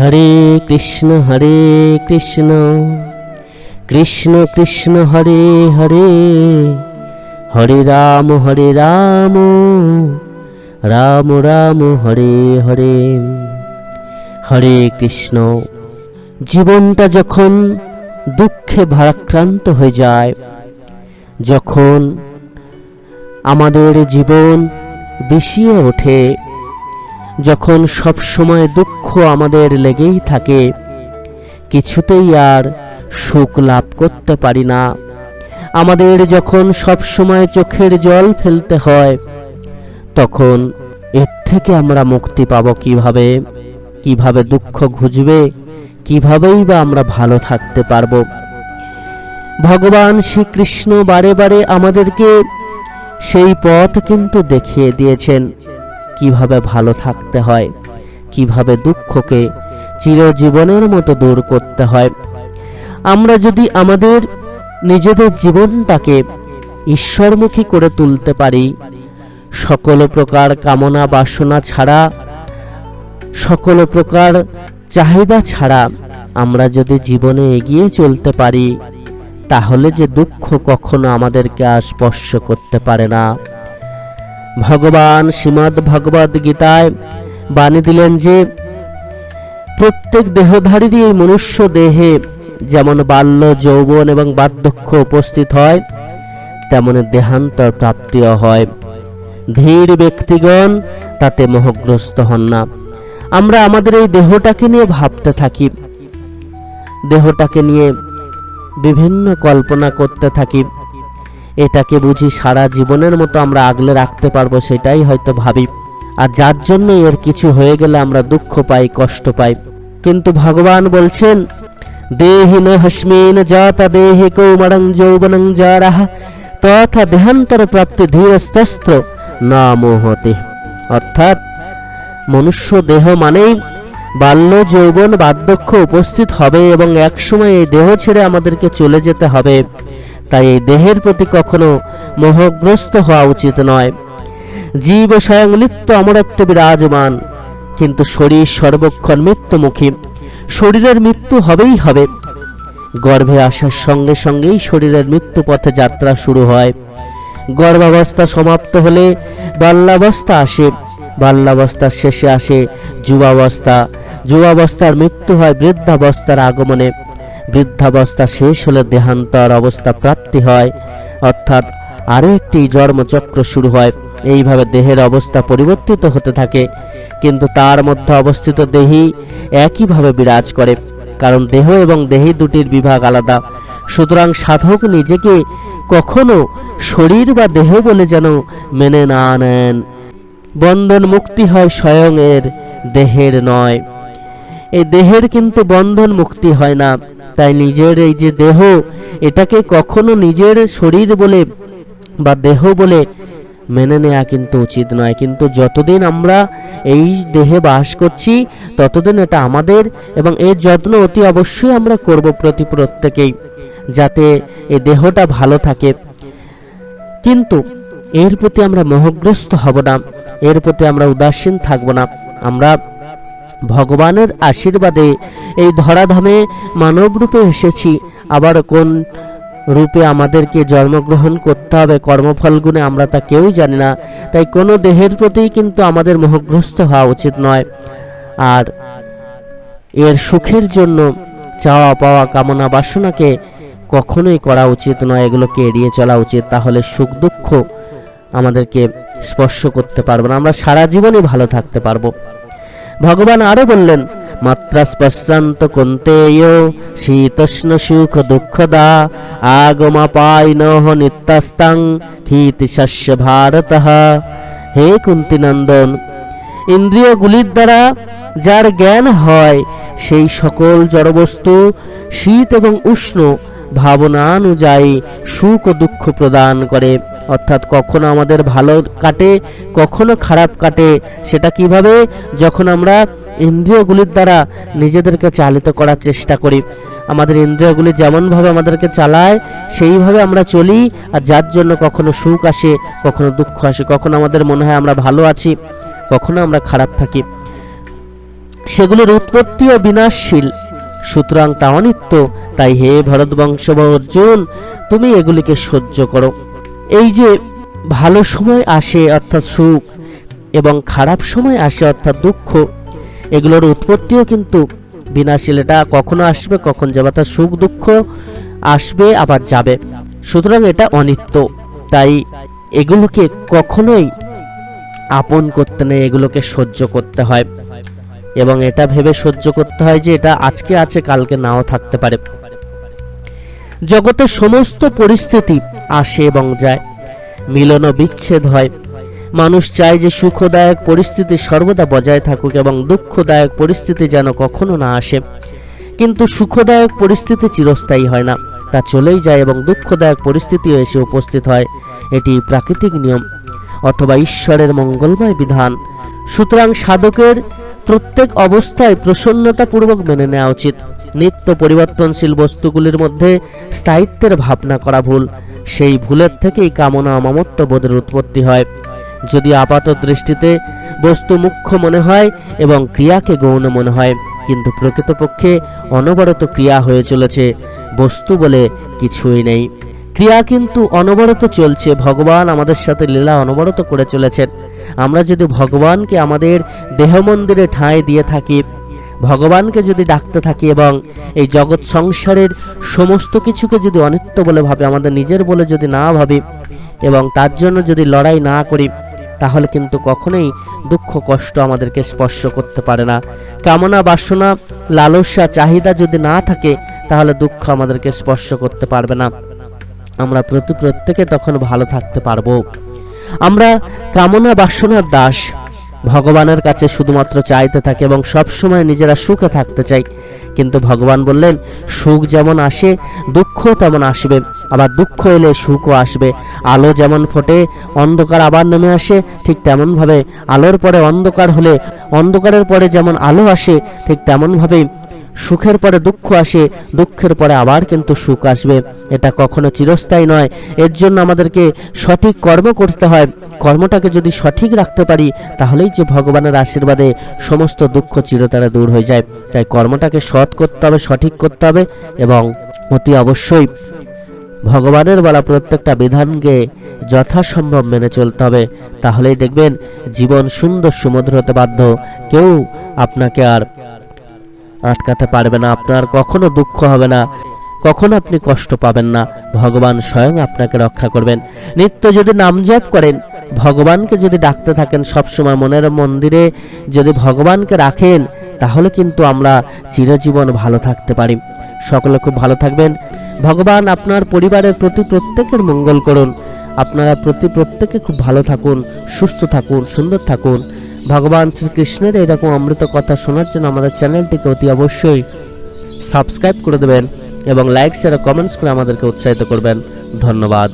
হরে কৃষ্ণ হরে কৃষ্ণ। কৃষ্ণ কৃষ্ণ, হরে হরে। হরে রাম হরে রাম। রাম রাম, হরে হরে। হরে কৃষ্ণ। জীবনটা যখন দুঃখে ভারাক্রান্ত হয়ে যায়, যখন আমাদের জীবন বিষিয়ে ওঠে যখন সব সময় দুঃখ আমাদের লেগেই থাকে, কিছুতেই আর সুখ লাভ করতে পারি না। আমাদের যখন সব সময় চোখের জল ফেলতে হয়, তখন এর থেকে আমরা মুক্তি পাব কীভাবে? কীভাবে দুঃখ ঘুজবে কিভাবেই বা আমরা ভালো থাকতে পারব? ভগবান শ্রীকৃষ্ণ বারে বারে আমাদেরকে সেই পথ কিন্তু দেখিয়ে দিয়েছেন। কীভাবে ভালো থাকতে হয়, কীভাবে দুঃখকে চিরজীবনের মতো দূর করতে হয়। আমরা যদি আমাদের নিজেদের জীবনটাকে ঈশ্বরমুখী করে তুলতে পারি, সকল প্রকার কামনা বাসনা ছাড়া, সকল প্রকার চাহিদা ছাড়া আমরা যদি জীবনে এগিয়ে চলতে পারি, তাহলে যে দুঃখ কখনো আমাদেরকে স্পর্শ করতে পারে না। ভগবান শ্রীমদ্ ভগবদ গীতায় বাণী দিলেন যে, প্রত্যেক দেহধারীরই এই মনুষ্য দেহে যেমন বাল্য, যৌবন এবং বার্ধক্য উপস্থিত হয়, তেমন দেহান্তর প্রাপ্তিও হয়। ধীর ব্যক্তিগণ তাতে মোহগ্রস্ত হন না। আমরা আমাদের এই দেহটাকে নিয়ে ভাবতে থাকি। দেহটাকে নিয়ে বিভিন্ন কল্পনা করতে থাকি। এটাকে বুঝি সারা জীবনের মতো আমরা আগলে রাখতে পারব সেটাই হয়তো ভাবি। আর যার জন্য এর কিছু হয়ে গেলে আমরা দুঃখ পাই, কষ্ট পাই। কিন্তু ভগবান বলছেন দেহিন হস্মিন জাতা দেহে কৌমরং যৌবনং জারাহ, তথা দেহান্তর প্রাপ্তি ধীরস্তস্ত্র না মোহতে অর্থাৎ মনুষ্য দেহ মানেই বাল্য যৌবন বার্ধক্য উপস্থিত হবে এবং একসময় এই দেহ ছেড়ে আমাদেরকে চলে যেতে হবে। তাই এই দেহের প্রতি কখনো মোহগ্রস্ত হওয়া উচিত নয়। জীব স্বয়ং নিত্য অমরত্ব বিরাজমান, কিন্তু শরীর সর্বক্ষণ মৃত্যুমুখী। শরীরের মৃত্যু হবেই হবে। গর্ভে আসার সঙ্গে সঙ্গেই শরীরের মৃত্যু পথে যাত্রা শুরু হয়। গর্ভাবস্থা সমাপ্ত হলে বাল্যাবস্থা আসে। বাল্যাবস্থার শেষে আসে যুবাবস্থা। যুবাবস্থার মৃত্যু হয় বৃদ্ধাবস্থার আগমনে। বৃদ্ধাবস্থা শেষ হলে দেহান্তর অবস্থা প্রাপ্তি হয়। অর্থাৎ আরও একটি জন্মচক্র শুরু হয়। এইভাবে দেহের অবস্থা পরিবর্তিত হতে থাকে। কিন্তু তার মধ্যে অবস্থিত দেহি একইভাবে বিরাজ করে। কারণ দেহ এবং দেহি দুটির বিভাগ আলাদা। সুতরাং সাধক নিজেকে কখনো শরীর বা দেহ বলে যেন মেনে না নেন। বন্ধন মুক্তি হয় স্বয়ং এর দেহের নয়। এই দেহের কিন্তু বন্ধন মুক্তি হয় না। তাই নিজের এই যে দেহ, এটাকে কখনো নিজের শরীর বলে বা দেহ বলে মেনে নেওয়া কিন্তু উচিত নয়। কিন্তু যতদিন আমরা এই দেহে বাস করছি, ততদিন এটা আমাদের এবং এর যত্ন অতি অবশ্যই আমরা করব প্রতি প্রত্যেকেই, যাতে এই দেহটা ভালো থাকে। কিন্তু এর প্রতি আমরা মোহগ্রস্ত হব না, এর প্রতি আমরা উদাসীন থাকব না। আমরা ভগবানের আশীর্বাদে এই ধরাধামে মানব রূপে এসেছি। আবার কোন রূপে আমাদেরকে জন্মগ্রহণ করতে হবে কর্মফল গুণে আমরা তা কেউই জানি না। তাই কোনো দেহের প্রতি কিন্তু আমাদের মোহগ্রস্ত হওয়া উচিত নয়। আর এর সুখের জন্য চাওয়া পাওয়া কামনা বাসনাকে কখনোই করা উচিত নয়, এগুলোকে এড়িয়ে চলা উচিত। তাহলে সুখ দুঃখ আমাদেরকে স্পর্শ করতে পারব না। আমরা সারা জীবনই ভালো থাকতে পারব। ভগবান আরও বললেন মাত্রা স্পর্শান্ত কন্তেয় শীতষ্ণ সুখ দুঃখদা আগমাপাই নহ নিত্যাস্তাং ক্ষীতি শস্য ভারত হে কুন্তিনন্দন, ইন্দ্রিয়গুলির দ্বারা যার জ্ঞান হয়, সেই সকল জড়বস্তু শীত এবং উষ্ণ ভাবনানুযায়ী সুখ দুঃখ প্রদান করে। অর্থাৎ কখনো আমাদের ভালো কাটে, কখনো খারাপ কাটে, সেটা কীভাবে? যখন আমরা ইন্দ্রিয়গুলির দ্বারা নিজেদেরকে চালিত করার চেষ্টা করি, আমাদের ইন্দ্রিয়গুলি যেমনভাবে আমাদেরকে চালায়, সেইভাবে আমরা চলি, আর যার জন্য কখনো সুখ আসে, কখনো দুঃখ আসে, কখনো আমাদের মনে হয় আমরা ভালো আছি, কখনো আমরা খারাপ থাকি। সেগুলির উৎপত্তিও বিনাশশীল। সুতরাং তা অনিত্য। তাই হে ভরতবংশ অর্জুন তুমি এগুলিকে সহ্য করো। এই যে ভালো সময় আসে অর্থাৎ সুখ এবং খারাপ সময় আসে অর্থাৎ দুঃখ, এগুলোর উৎপত্তিও কিন্তু বিনাশীল এটা কখনো আসবে, কখন যাবে অর্থাৎ সুখ দুঃখ আসবে, আবার যাবে। সুতরাং এটা অনিত্য। তাই এগুলোকে কখনোই আপন করতে নেই, এগুলোকে সহ্য করতে হয়। এবং এটা ভেবে সহ্য করতে হয় যে এটা আজকে আছে, কালকে নাও থাকতে পারে। জগতে সমস্ত পরিস্থিতি আসে এবং যায়। মিলন ও বিচ্ছেদ হয়। মানুষ চায় যে সুখদায়ক পরিস্থিতি সর্বদা বজায় থাকুক এবং দুঃখদায়ক পরিস্থিতি যেন কখনো না আসে। কিন্তু সুখদায়ক পরিস্থিতি চিরস্থায়ী হয় না, তা চলেই যায় এবং দুঃখদায়ক পরিস্থিতিও এসে উপস্থিত হয়। এটি প্রাকৃতিক নিয়ম, অথবা ঈশ্বরের মঙ্গলময় বিধান। সুতরাং সাধকের প্রত্যেক অবস্থায় প্রসন্নতাপূর্বক মেনে নেওয়া উচিত। নিত্য পরিবর্তনশীল বস্তুগুলির মধ্যে স্থায়িত্বের ভাবনা করা ভুল। সেই ভুলের থেকেই কামনা ও মমত্ব বোধের উৎপত্তি হয়। যদি আপাত দৃষ্টিতে বস্তু মুখ্য মনে হয় এবং ক্রিয়াকে গৌণ মনে হয়, কিন্তু প্রকৃতপক্ষে অনবরত ক্রিয়া হয়ে চলেছে, বস্তু বলে কিছুই নেই। ক্রিয়া কিন্তু অনবরত চলছে, ভগবান আমাদের সাথে লীলা অনবরত করে চলেছেন। আমরা যদি ভগবানকে আমাদের দেহ মন্দিরে ঠাঁই দিয়ে থাকি ভগবানকে যদি ডাকতে থাকি এবং এই জগৎ সংসারের সমস্ত কিছুকে যদি অনিত্য বলে ভাবে, আমাদের নিজের বলে যদি না ভাবি এবং তার জন্য যদি লড়াই না করি, তাহলে কিন্তু কখনোই দুঃখ, কষ্ট আমাদেরকে স্পর্শ করতে পারে না। কামনা, বাসনা, লালসা, চাহিদা যদি না থাকে, তাহলে দুঃখ আমাদেরকে স্পর্শ করতে পারবে না। আমরা প্রতি প্রত্যেকে তখন ভালো থাকতে পারব। আমরা কামনা, বাসনার দাস। ভগবানের কাছে শুধুমাত্র চাইতে থাকে এবং সব সময় নিজেরা সুখে থাকতে চাই। কিন্তু ভগবান বললেন, সুখ যেমন আসে দুঃখ তেমন আসবে। আবার দুঃখ এলে সুখও আসবে। আলো যেমন ফোটে, অন্ধকার আবার নেমে আসে, ঠিক তেমনভাবে আলোর পরে অন্ধকার হলে অন্ধকারের পরে যেমন আলো আসে, ঠিক তেমনভাবেই সুখের পরে দুঃখ আসে, দুঃখের পরে আবার কিন্তু সুখ আসবে। এটা কখনো চিরস্থায়ী নয়। এর জন্য আমাদেরকে সঠিক কর্ম করতে হয়। কর্মটাকে যদি সঠিক রাখতে পারি, তাহলেই যে ভগবানের আশীর্বাদে সমস্ত দুঃখ চিরতরে দূর হয়ে যায়। তাই কর্মটাকে সৎ করতে হবে, সঠিক করতে হবে এবং অতি অবশ্যই ভগবানের বলা প্রত্যেকটা বিধানকে যথাসম্ভব মেনে চলতে হবে। তাহলেই দেখবেন, জীবন সুন্দর সুমধুর হতে বাধ্য। কেউ আপনাকে আর আটকাতে পারবে না আপনার, কখনো দুঃখ হবে না, কখনো আপনি কষ্ট পাবেন না। ভগবান স্বয়ং আপনাকে রক্ষা করবেন। নিত্য যদি নাম জপ করেন, ভগবানকে যদি ডাকতে থাকেন, সবসময় মনের মন্দিরে যদি ভগবানকে রাখেন, তাহলে কিন্তু আমরা চিরজীবন ভালো থাকতে পারি। সকলে খুব ভালো থাকবেন। ভগবান আপনার পরিবারের প্রতি প্রত্যেকের মঙ্গল করুন। আপনারা প্রতি প্রত্যেকে খুব ভালো থাকুন, সুস্থ থাকুন, সুন্দর থাকুন। ভগবান শ্রীকৃষ্ণের এরকম অমৃত কথা শোনার জন্য আমাদের চ্যানেলটিকে অতি অবশ্যই সাবস্ক্রাইব করে দেবেন এবং লাইক শেয়ার কমেন্টস করে আমাদেরকে উৎসাহিত করবেন। ধন্যবাদ।